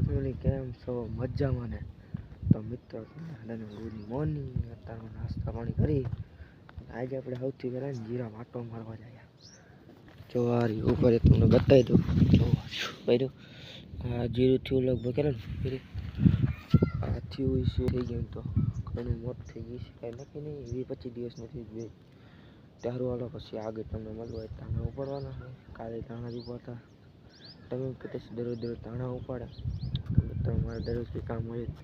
Family કેમ છો? મજામાં ને? તો મિત્રો બધાને ગુડ મોર્નિંગ. અત્યારમાં નાસ્તા પાણી કરી. આજે આપણે સૌથી પહેલાં જીરા માટો મારવા જાય જો આ રહ્યું. ઉપર એક તમને બતાવી દઉં. જો આ જીરું થયું લગભગ કરે ને? આ થયું છે થઈ ગયું તો? ઘણું મોટું થઈ ગયું છે. કાંઈ નક્કી નહીં. વીસ પચીસ દિવસ નથી બે ત્યારું વાળો પછી આગળ તમને મળવું હોય તાણા ઉપાડવાના કાલે તાણા જ ઉપાડતા. તમે કદાચ દરરોજ દરરોજ તાણા ઉપાડે. તો મિત્રો મારે દરરોજ કામ હોય જ.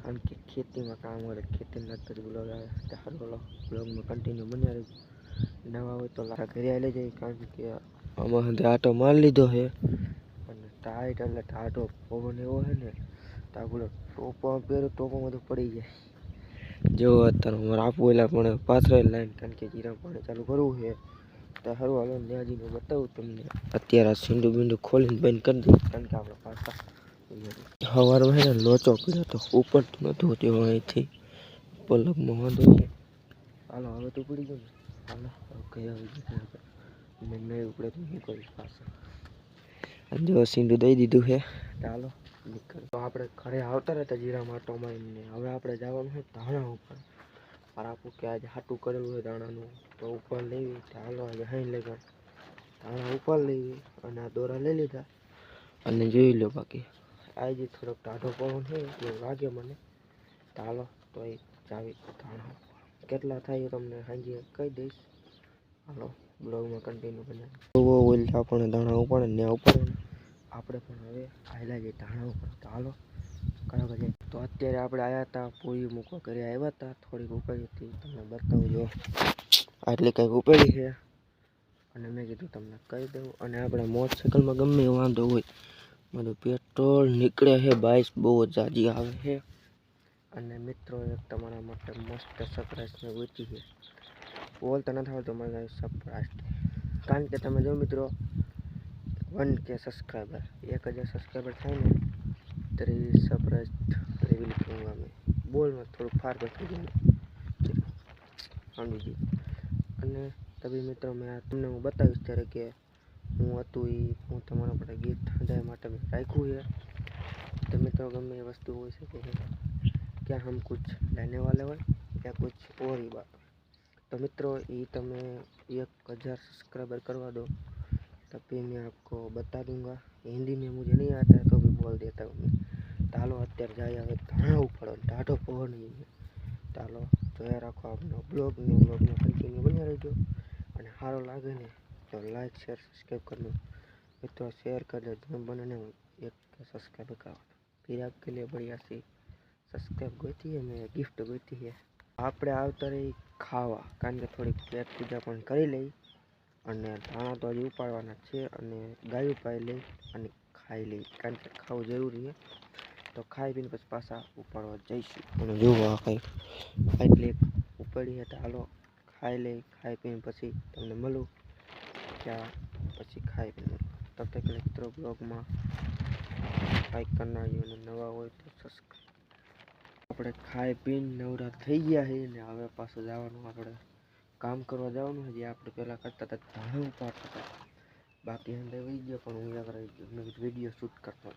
કારણ કે ખેતીમાં કામ હોય ખેતીના જ બ્લોગ આવે સારું વાલો બ્લોગમાં કન્ટિન્યુ બન્યા રહેજો. નવા હોય તો લારા ઘરે આવી જાય કારણ કે આમાં હંધે આટો મારી લીધો છે. અને ટાઈટ એટલે ટાટો પવન એવો છે ને તો આપણે ટોપો પહેરો ટોપામાં તો પડી જાય. જો અત્યારે અમારે આપવું એટલે પણ પાથરેલ લાઈન, કારણ કે જીરા પાણી ચાલુ કરવું છે. તો સારું હાલો, ન્યાજીને બતાવું તમને. અત્યારે આ સીંડું બીંડું ખોલીને બંધ કરી દઉં, કારણ કે આપણે પાછા સવારમાં એને લોચો કર્યો તો ઉપર તો નહોતું તેવો અહીંથી. પલકમાં વાંધો હાલો, હવે તો પડી ગયો. ને હાલો કઈ આવી ગયું મેં નહીં ઉપડે તો શું કરીશ પાસે અને જો સીંડું દઈ દીધું છે. ચાલો નીકળ તો આપણે ઘરે આવતા રહેતા જીરા માટો મારીને. હવે આપણે જવાનું છે ધાણા ઉપર. મારે કે આજે હાટું કરેલું હોય દાણાનું તો ઉપર લેવી. ચાલો આજે હાઈ લેવા ધાણા ઉપર લેવી અને આ દોરા લઈ લીધા. અને જોઈ લો બાકી. આજે થોડોક ટાઢો પવન છે એવું લાગે મને. ચાલો તો એ ચાવી ધાણા કેટલા થાય એ તમને સાંજે કહી દઈશ. હાલો બ્લોગમાં કન્ટિન્યુ બનાવી ઓઇલ આપણે દાણા ઉપાડે ને ઉપર આપણે પણ હવે આયલા જઈએ ધાણા ઉપર તો હાલો કયો કે તો અત્યારે આપણે આવ્યા હતા પૂરી મૂકવા કરી આવ્યા હતા થોડીક ઉપાડી હતી તમને બતાવું જો. આટલી કંઈક ઉપાડી છે? અને મેં કીધું તમને કહી દઉં. અને આપણે મોટરસાઇકલમાં ગમે એ વાંધો હોય મારું પેટ્રોલ નીકળે છે બાઈસ બહુ જાજી આવે છે. અને મિત્રો, એક તમારા માટે મસ્ત સરપ્રાઈઝને ગોચી છે. બોલ તો નથી આવડતો, મને સરપ્રાઈઝ કારણ કે તમે જો મિત્રો, વન કે સબસ્ક્રાઈબર એક હજાર સબસ્ક્રાઈબર થાય ને ત્યારે સરપ્રાઈઝ રિવીલ કરું અમે બોલમાં થોડું ફાર થઈ ગયું. સમજી ગયું. અને તબી મિત્રો, મેં તમને હું બતાવીશ ત્યારે કે હું હતું એ હું તમારા માટે ગીત હજાય માટે મેં રાખ્યું છે તો મિત્રો ગમે એ વસ્તુ હોઈ શકે છે क्या हम कुछ लेने वाले હોય क्या कुछ और ही बात तो मित्रों ये તમે एक हज़ार सब्सक्राइबर करवा दो तभी मैं आपको बता दूंगा हिंदी में मुझे नहीं आता है तो भी बोल देता हूँ मैं ચાલો અત્યારે જાય હવે ધાણા ઉપાડો ટાઢો પવન ઈ છે. ચાલો જોયા રાખો આપનો બ્લોગ ને બ્લોગને કન્ટિન્યુ બન્યા રહેજો અને સારો લાગે ને તો લાઈક શેર सब्सक्राइब कर लो मित्रों शेयर कर दो दोनों बनाने एक सब्सक्राइब का फिर आपके लिए बढ़िया सी સબસ્ક્રાઈબ ગોતી અને ગિફ્ટ ગોતી હે આપણે આવતા રહી ખાવા. કારણ કે થોડીક પેટ પૂજા પણ કરી લઈ અને ધાણા તો હજી ઉપાડવાના છે અને ગાયું પાઈ લઈ અને ખાઈ લઈ. કારણ કે ખાવું જરૂરી છે. તો ખાઈ પીને પછી પાછા ઉપાડવા જઈશું. અને જુઓ આ કંઈક આટલી ઉપાડી હાલો, ખાઈ લઈ, ખાઈ પીને પછી તમને મળું. ત્યાં પછી ખાઈ મળું તબ તક મિત્રો બ્લોગમાં લાઈક કરનારીઓ અને નવા હોય તો સબસ્ક્રાઈબ આપણે ખાઈ પીને નવરા થઈ ગયા છે ને હવે પાછું જવાનું, આપણે કામ કરવા જવાનું હજી આપણે પહેલાં કરતા હતા, ધાણા ઉપાડતા હતા. બાકી અંદર વહી ગયો, પણ હું આગળ મેં વીડિયો શૂટ કરતો.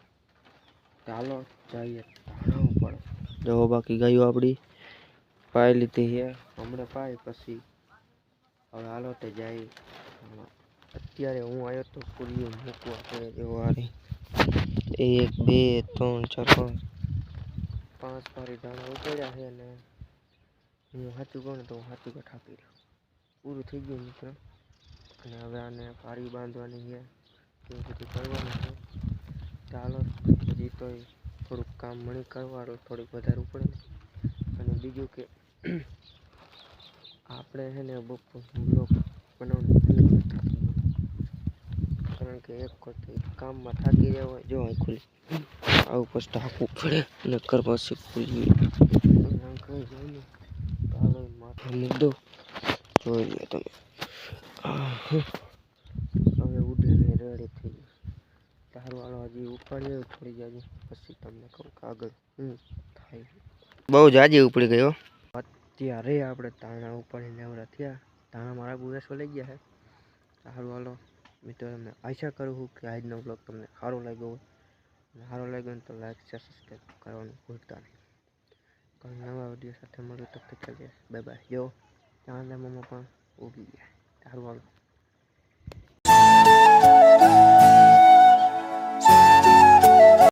ચાલો જઈએ ધાણા ઉપાડ જો બાકી ગયું આપણી પાઈ લીધી છે હમણાં પાય પછી હવે હાલો તે જાય. અત્યારે હું આવ્યો તો પૂરીઓ મૂકવા પડે જેવો એક, બે, ત્રણ, ચાર, પાંચ. પાંચ પારી દાણા ઉપાડ્યા છે અને હું સાચું કહું તો હું સાચું કઠ આપી રહ્યો પૂરું થઈ ગયું મિત્ર અને હવે આને પારી બાંધવાની છે. એવું બધું કરવાનું છે. ચાલો, હજી તો થોડુંક કામ મણી કરવાનું, થોડીક વધારે પડે અને બીજું કે આપણે છે ને બપોર બ્લોક બનાવવાનું એક એક કામમાં થાકી રહ્યા હોય, જો અહીં ખુલી. આવું પછી ઢાંકવું પડે અને કરવા ખુલી માથે મૂકી જોઈ લો તમે. હવે ઉડીને રેડી થઈ ગયું તારવાળો હજી ઉપાડ્યો થોડી જાજુ પછી તમને કહું કે આગળ શું થાય. બહુ જાજી ઉપડી ગયો. અત્યારે આપણે તાણા ઉપાડીને નવરા થયા. તાણા મારા બુરેસો લઈ ગયા છે સારું મિત્રો તમને આશા કરું છું કે આજનો બ્લોગ તમને સારો લાગ્યો હોય. સારો લાગ્યો તો લાઈક શેર સબસ્ક્રાઈબ કરવાનું ભૂલતા નહીં. કાલ નવા વીડિયો સાથે મળ્યું તો ચાલજે બાય બાય જો, ચાંદા મમ્મા પણ ઉગી ગયા. સારું હાલો.